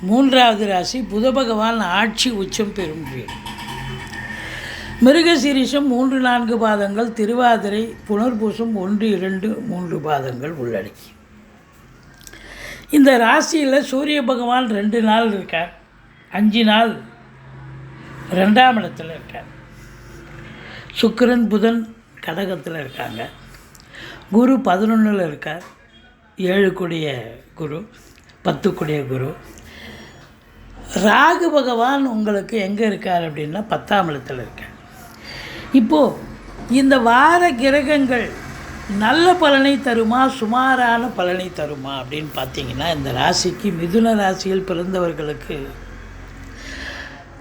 மூன்றாவது ராசி புத பகவான் ஆட்சி உச்சம் பெறும் மிருகசீரிஷம் மூன்று நான்கு பாதங்கள் திருவாதிரை புனர்பூசம் ஒன்று இரண்டு மூன்று பாதங்கள் உள்ளடக்கி. இந்த ராசியில் சூரிய பகவான் ரெண்டு நாள் இருக்கார். அஞ்சு நாள் ரெண்டாம் இடத்துல இருக்கார். சுக்கரன் புதன் கடகத்தில் இருக்காங்க. குரு பதினொன்றில் இருக்கார். ஏழு கொடிய குரு பத்து கொடிய குரு ராகு பகவான் உங்களுக்கு எங்கே இருக்கார் அப்படின்னா பத்தாம் இடத்தில் இருக்கார். இப்போது இந்த வார கிரகங்கள் நல்ல பலனை தருமா சுமாரான பலனை தருமா அப்படின்னு பார்த்தீங்கன்னா இந்த ராசிக்கு மிதுன ராசியில் பிறந்தவர்களுக்கு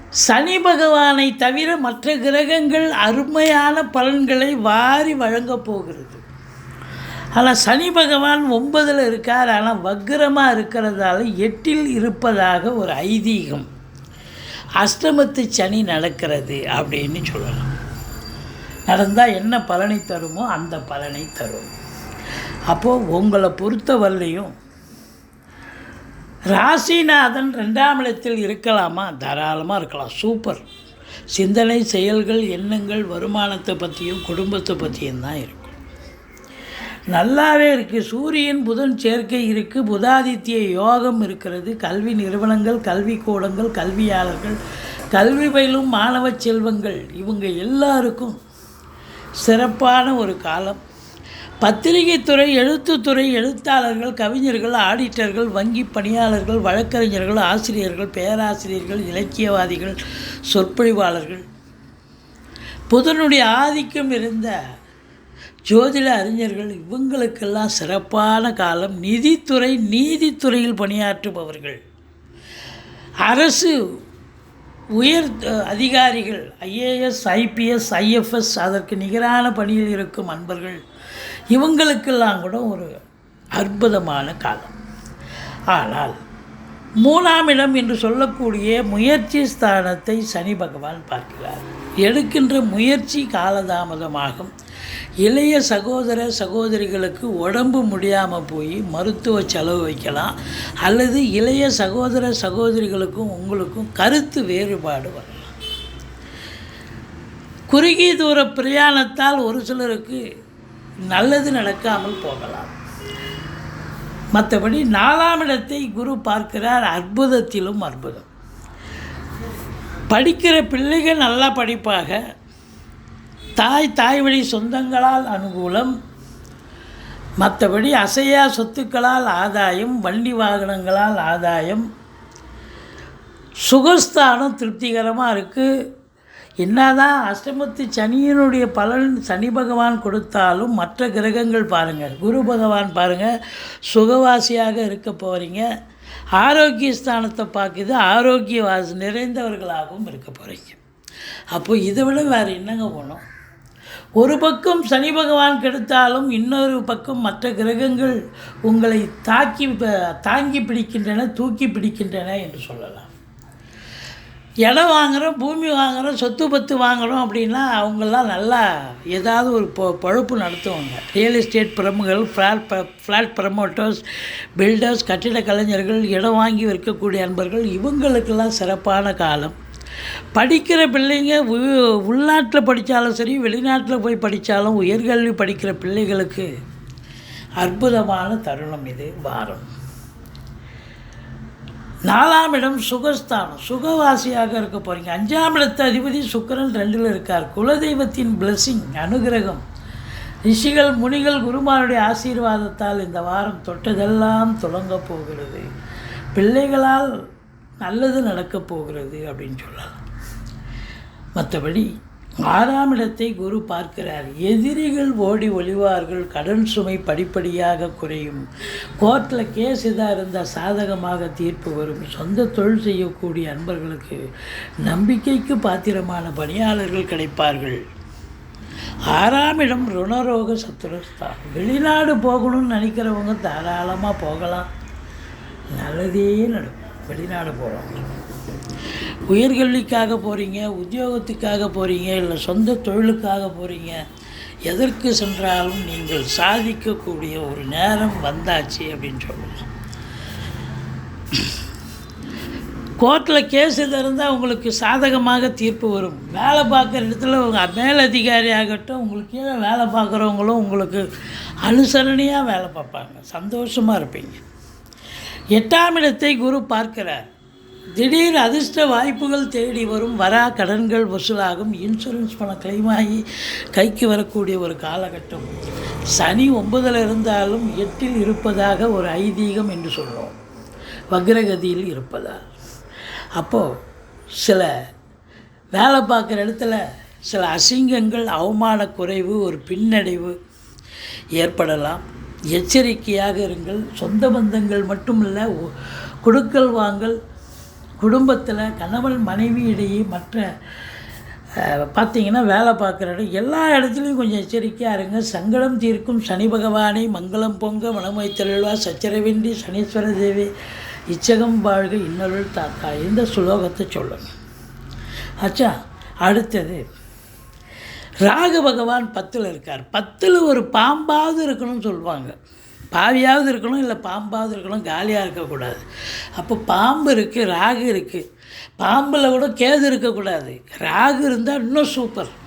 சனி பகவானை தவிர மற்ற கிரகங்கள் அருமையான பலன்களை வாரி வழங்கப் போகிறது. ஆனால் சனி பகவான் ஒன்பதில் இருக்கார். ஆனால் வக்ரமாக இருக்கிறதால எட்டில் இருப்பதாக ஒரு ஐதீகம். அஷ்டமத்து சனி நடக்கிறது அப்படின்னு சொல்லலாம். நடந்தால் என்ன பலனை தருமோ அந்த பலனை தரும். அப்போது உங்களை பொறுத்தவரையும் ராசிநாதன் ரெண்டாம் இடத்தில் இருக்கலாமா? தாராளமாக இருக்கலாம். சூப்பர். சிந்தனை செயல்கள் எண்ணங்கள் வருமானத்தை பற்றியும் குடும்பத்தை பற்றியும் தான் இருக்கும். நல்லாவே இருக்குது சூரியன் புதன் சேர்க்கை இருக்குது புதாதித்ய யோகம் இருக்கிறது. கல்வி நிறுவனங்கள் கல்வி கூடங்கள் கல்வியாளர்கள் கல்வி பயிலும் மாணவ செல்வங்கள் இவங்க எல்லாருக்கும் சிறப்பான ஒரு காலம். பத்திரிகைத்துறை எழுத்துத்துறை எழுத்தாளர்கள் கவிஞர்கள் ஆடிட்டர்கள் வங்கி பணியாளர்கள் வழக்கறிஞர்கள் ஆசிரியர்கள் பேராசிரியர்கள் இலக்கியவாதிகள் சொற்பொழிவாளர்கள். புதனுடைய ஆதிக்கம் இருந்த ஜோதிட அறிஞர்கள் இவங்களுக்கெல்லாம் சிறப்பான காலம் நிதித்துறை நீதித்துறையில் பணியாற்றுபவர்கள். அரசு உயர் அதிகாரிகள் ஐஏஎஸ் ஐபிஎஸ் ஐஎஃப்எஸ் அதற்கு நிகரான பணியில் இருக்கும் அன்பர்கள் இவங்களுக்கெல்லாம் கூட ஒரு அற்புதமான காலம். ஆனால் மூணாம் இடம் என்று சொல்லக்கூடிய முயற்சி ஸ்தானத்தை சனி பகவான் பார்க்கிறார். எடுக்கின்ற முயற்சி காலதாமதமாகும். இளைய சகோதர சகோதரிகளுக்கு உடம்பு முடியாமல் போய் மருத்துவ செலவு வைக்கலாம். அல்லது இளைய சகோதர சகோதரிகளுக்கும் உங்களுக்கும் கருத்து வேறுபாடு வரலாம். குறுகிய தூர பிரயாணத்தால் ஒரு சிலருக்கு நல்லது நடக்காமல் போகலாம். மற்றபடி நாலாம் இடத்தை குரு பார்க்கிறார் அற்புதத்திலும் அற்புதம். படிக்கிற பிள்ளைகள் நல்லா படிப்பாக தாய் தாய் வழி சொந்தங்களால் அனுகூலம் மற்றபடி அசையா சொத்துக்களால் ஆதாயம் வண்டி வாகனங்களால் ஆதாயம். சுகஸ்தானம் திருப்திகரமாக இருக்குது என்னதான் அஷ்டமத்து சனியினுடைய பலன் சனி பகவான் கொடுத்தாலும் மற்ற கிரகங்கள் பாருங்கள் குரு பகவான் பாருங்கள் சுகவாசியாக இருக்க போகிறீங்க ஆரோக்கிய ஸ்தானத்தை பார்க்குது ஆரோக்கிய வாசி நிறைந்தவர்களாகவும் இருக்க போகிறீங்க அப்போது இதை விட வேறு என்னங்க போனோம் ஒரு பக்கம் சனி பகவான் கெடுத்தாலும் இன்னொரு பக்கம் மற்ற கிரகங்கள் உங்களை தாக்கி ப- தாங்கி பிடிக்கின்றன தூக்கி பிடிக்கின்றன என்று சொல்லலாம். இடம் வாங்குகிறோம் பூமி வாங்குகிறோம் சொத்து பத்து வாங்குகிறோம் அப்படின்னா அவங்கெல்லாம் நல்லா ஏதாவது ஒரு பொ பொழப்பு நடத்துவாங்க. ரியல் எஸ்டேட் பிரமுகர்கள் ஃப்ளாட் ப ஃப்ளாட் ப்ரமோட்டர்ஸ் பில்டர்ஸ் கட்டிட கலைஞர்கள் இடம் வாங்கி விற்கக்கூடிய அன்பர்கள் இவங்களுக்கெல்லாம் சிறப்பான காலம். படிக்கிற பிள்ளைங்க உ- உள்நாட்டில் படித்தாலும் சரி வெளிநாட்டில் போய் படித்தாலும் உயர்கல்வி படிக்கிற பிள்ளைகளுக்கு அற்புதமான தருணம் இது வாரம். நாலாம் இடம் சுகஸ்தானம். சுகவாசியாக இருக்க போகிறீங்க அஞ்சாம் இடத்து அதிபதி சுக்கிரன் ரெண்டில் இருக்கார். குலதெய்வத்தின் blessing அனுகிரகம். ரிஷிகள் முனிகள் குருமாருடைய ஆசீர்வாதத்தால் இந்த வாரம் தொட்டதெல்லாம் தொடங்கப் போகிறது. பிள்ளைகளால் நல்லது நடக்கப் போகிறது அப்படின்னு சொல்லலாம். மற்றபடி ஆறாம் இடத்தை குரு பார்க்கிறார். எதிரிகள் ஓடி ஒளிவார்கள் கடன் சுமை படிப்படியாக குறையும். கோர்ட்டில் கேஸ் இதாக இருந்தால் சாதகமாக தீர்ப்பு வரும். சொந்த தொழில் செய்யக்கூடிய அன்பர்களுக்கு நம்பிக்கைக்கு பாத்திரமான பணியாளர்கள் கிடைப்பார்கள். ஆறாம் இடம் ருணரோக சத்துரஸ்தான் வெளிநாடு போகணும்னு நினைக்கிறவங்க தாராளமாக போகலாம். நல்லதே நடக்கும். வெளிநாடு போகிறவங்க உயர்கல்விக்காக போகிறீங்க உத்தியோகத்துக்காக போகிறீங்க இல்லை சொந்த தொழிலுக்காக போகிறீங்க எதற்கு சென்றாலும் நீங்கள் சாதிக்கக்கூடிய ஒரு நேரம் வந்தாச்சு அப்படின்னு சொல்லலாம் கோர்ட்டில் கேஸ் எது இருந்தால் உங்களுக்கு சாதகமாக தீர்ப்பு வரும். வேலை பார்க்குற இடத்துல உங்கள் மேலதிகாரி ஆகட்டும் உங்களுக்கு கீழே வேலை பார்க்குறவங்களும் உங்களுக்கு அனுசரணையாக வேலை பார்ப்பாங்க. சந்தோஷமாக இருப்பீங்க. எட்டாம் இடத்தை குரு பார்க்கிறார். திடீர் அதிர்ஷ்ட வாய்ப்புகள் தேடி வரும் வரா கடன்கள் வசூலாகும். இன்சூரன்ஸ் பணம் கிளைமாகி கைக்கு வரக்கூடிய ஒரு காலகட்டம். சனி ஒன்பதில் இருந்தாலும் எட்டில் இருப்பதாக ஒரு ஐதீகம் என்று சொல்கிறோம் வக்ரகதியில் இருப்பதால். அப்போது சில வேலை பார்க்குற இடத்துல சில அசிங்கங்கள் அவமான குறைவு ஒரு பின்னடைவு ஏற்படலாம். எச்சரிக்கையாக இருங்கள். சொந்த பந்தங்கள் மட்டுமல்ல கொடுக்கல் வாங்கல் குடும்பத்தில் கணவன் மனைவி இடையே மற்ற பார்த்தீங்கன்னா வேலை பார்க்குற இடம் எல்லா இடத்துலையும் கொஞ்சம் எச்சரிக்கையாக இருங்க. சங்கடம் தீர்க்கும் சனி பகவானை மங்களம் பொங்க மனமைத்தருள்வா சச்சரவின்றி சனீஸ்வர தேவி இச்சகம் வாழ்க இன்னொருள் தாத்தா இந்த சுலோகத்தை சொல்லுங்க. ஆச்சா அடுத்தது. ராகு பகவான் பத்தில் இருக்கார். பத்தில் ஒரு பாம்பாவது இருக்கணும்னு சொல்லுவாங்க. பாவியாவது இருக்கணும் இல்லை பாம்பாவது இருக்கணும் காலியாக இருக்கக்கூடாது. அப்போ பாம்பு இருக்குது ராகு இருக்குது பாம்பில் கூட கேது இருக்கக்கூடாது. ராகு இருந்தால் இன்னும் சூப்பர்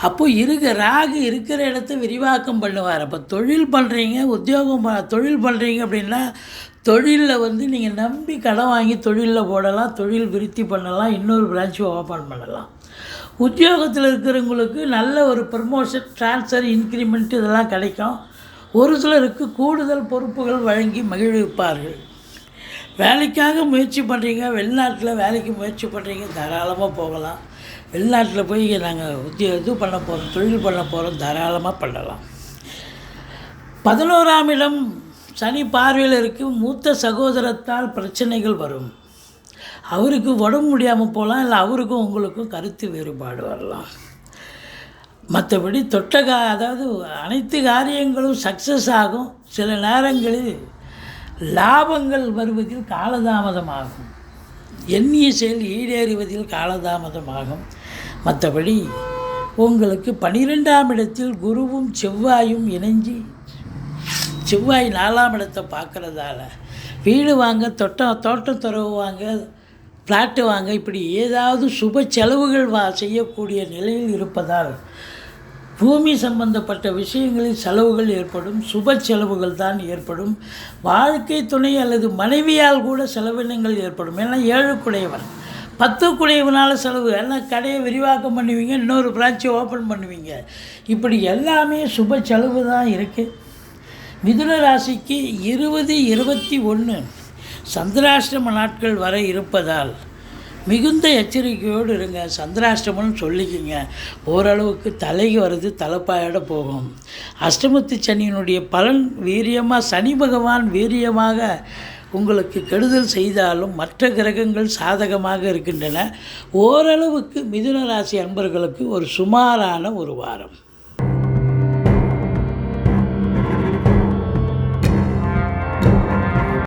அப்போது இருக்க ராகு இருக்கிற இடத்த விரிவாக்கம் பண்ணுவார். அப்போ தொழில் பண்ணுறீங்க உத்தியோகம் ப- தொழில் பண்ணுறீங்க அப்படின்னா தொழிலில் வந்து நீங்கள் நம்பி கடன் வாங்கி தொழிலில் போடலாம் தொழில் விருத்தி பண்ணலாம் இன்னொரு பிரான்ச்சு ஓப்பன் பண்ணலாம். உத்தியோகத்தில் இருக்கிறவங்களுக்கு நல்ல ஒரு ப்ரமோஷன் ட்ரான்ஸ்ஃபர் இன்க்ரிமெண்ட் இதெல்லாம் கிடைக்கும். ஒரு சிலருக்கு கூடுதல் பொறுப்புகள் வழங்கி மகிழ்விப்பார்கள். வேலைக்காக முயற்சி பண்ணுறீங்க வெளிநாட்டில் வேலைக்கு முயற்சி பண்ணுறீங்க தாராளமாக போகலாம். வெளிநாட்டில் போய் நாங்கள் உத்திய இது பண்ண போகிறோம் தொழில் பண்ண போகிறோம் தாராளமாக பண்ணலாம். பதினோராம் இடம் சனி பார்வையில் இருக்கு. மூத்த சகோதரத்தால் பிரச்சனைகள் வரும். அவருக்கு உடம்பு முடியாமல் போகலாம் இல்லை அவருக்கும் உங்களுக்கும் கருத்து வேறுபாடு வரலாம். மற்றபடி தொட்ட கா அதாவது அனைத்து காரியங்களும் சக்ஸஸ் ஆகும். சில நேரங்களில் லாபங்கள் வருவதில் காலதாமதமாகும். எண்ணிய செயல் ஈடேறுவதில் காலதாமதமாகும். மற்றபடி உங்களுக்கு பனிரெண்டாம் இடத்தில் குருவும் செவ்வாயும் இணைஞ்சு செவ்வாய் நாலாம் இடத்தை பார்க்குறதால வீடு வாங்க தொட்டம் தோட்டம் துறவு வாங்க ஃப்ளாட்டு வாங்க இப்படி ஏதாவது சுப செலவுகள் வா செய்யக்கூடிய நிலையில் இருப்பதால் பூமி சம்பந்தப்பட்ட விஷயங்களில் செலவுகள் ஏற்படும் சுப செலவுகள் தான் ஏற்படும். வாழ்க்கை துணை அல்லது மனைவியால் கூட செலவினங்கள் ஏற்படும். ஏன்னா ஏழுக்குடையவன் பத்து குடையவனால் செலவு ஏன்னா கடையை விரிவாக்கம் பண்ணுவீங்க இன்னொரு பிரான்ச்சை ஓப்பன் பண்ணுவீங்க. இப்படி எல்லாமே சுப செலவு தான் இருக்குது மிதுன ராசிக்கு இருபது இருபத்தி ஒன்று சந்திராஷ்டம நாட்கள் வர இருப்பதால் மிகுந்த எச்சரிக்கையோடு இருங்க. சந்திராஷ்டமம்னு சொல்லிக்கிங்க. ஓரளவுக்கு தலைக்கு வருது தலைப்பாயோட போகும். அஷ்டமத்து சனியினுடைய பலன் வீரியமாக சனி பகவான் வீரியமாக உங்களுக்கு கெடுதல் செய்தாலும் மற்ற கிரகங்கள் சாதகமாக இருக்கின்றன. ஓரளவுக்கு மிதுன ராசி அன்பர்களுக்கு ஒரு சுமாரான ஒரு வாரம்.